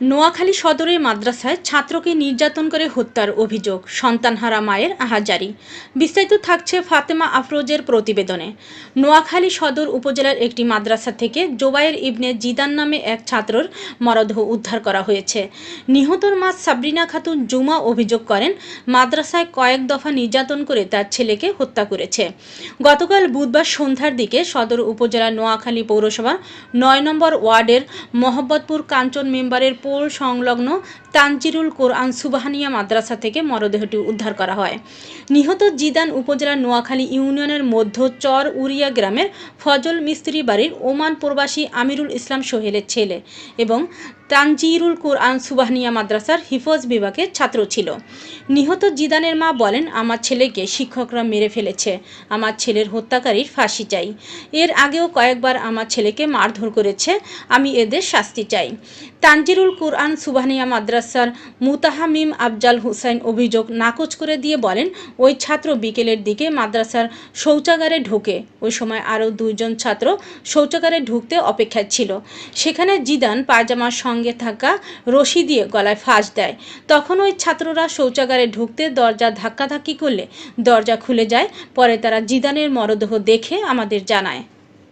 নোয়াখালী সদরের মাদ্রাসায় ছাত্রকে নির্যাতন করে হত্যার অভিযোগ। সন্তানহারা মায়ের আহাজারি। বিস্তারিত থাকছে ফাতেমা আফরোজের প্রতিবেদনে। নোয়াখালী সদর উপজেলার একটি মাদ্রাসা থেকে জোবায়ের ইবনে জিদান নামে এক ছাত্রর মরদেহ উদ্ধার করা হয়েছে। নিহতর মা সাবরিনা খাতুন জুমা অভিযোগ করেন, মাদ্রাসায় কয়েক দফা নির্যাতন করে তার ছেলেকে হত্যা করেছে। গতকাল বুধবার সন্ধ্যার দিকে সদর উপজেলার নোয়াখালী পৌরসভা নয় নম্বর ওয়ার্ডের মোহাম্মদপুর কাঞ্চন মেম্বারের পোল সংলগ্ন তানজিরুল কোরআন সুবাহানিয়া মাদ্রাসা থেকে মরদেহটি উদ্ধার করা হয়। নিহত জিদান উপজেলার নোয়াখালী ইউনিয়নের মধ্য চর উরিয়া গ্রামের ফজল মিস্ত্রি বাড়ির ওমান প্রবাসী আমিরুল ইসলাম সোহেলের ছেলে এবং তানজিরুল কোরআন সুবাহানিয়া মাদ্রাসার হিফজ বিভাগের ছাত্র ছিল। নিহত জিদানের মা বলেন, আমার ছেলেকে শিক্ষকরা মেরে ফেলেছে। আমার ছেলের হত্যাকারীর ফাঁসি চাই। এর আগেও কয়েকবার আমার ছেলেকে মারধর করেছে। আমি এদের শাস্তি চাই। তানজিরুল কোরআন সুবাহানিয়া মাদ্রাসার মুতাহামিম আফজাল হুসাইন অভিযোগ নাকচ করে দিয়ে বলেন, ওই ছাত্র বিকেলের দিকে মাদ্রাসার শৌচাগারে ঢোকে। ওই সময় আরও দুইজন ছাত্র শৌচাগারে ঢুকতে অপেক্ষায় ছিল। সেখানে জিদান পায়জামার সঙ্গে থাকা রশি দিয়ে গলায় ফাঁস দেয়। তখন ওই ছাত্ররা শৌচাগারে ঢুকতে দরজা ধাক্কাধাক্কি করলে দরজা খুলে যায়। পরে তারা জিদানের মরদেহ দেখে আমাদের জানায়।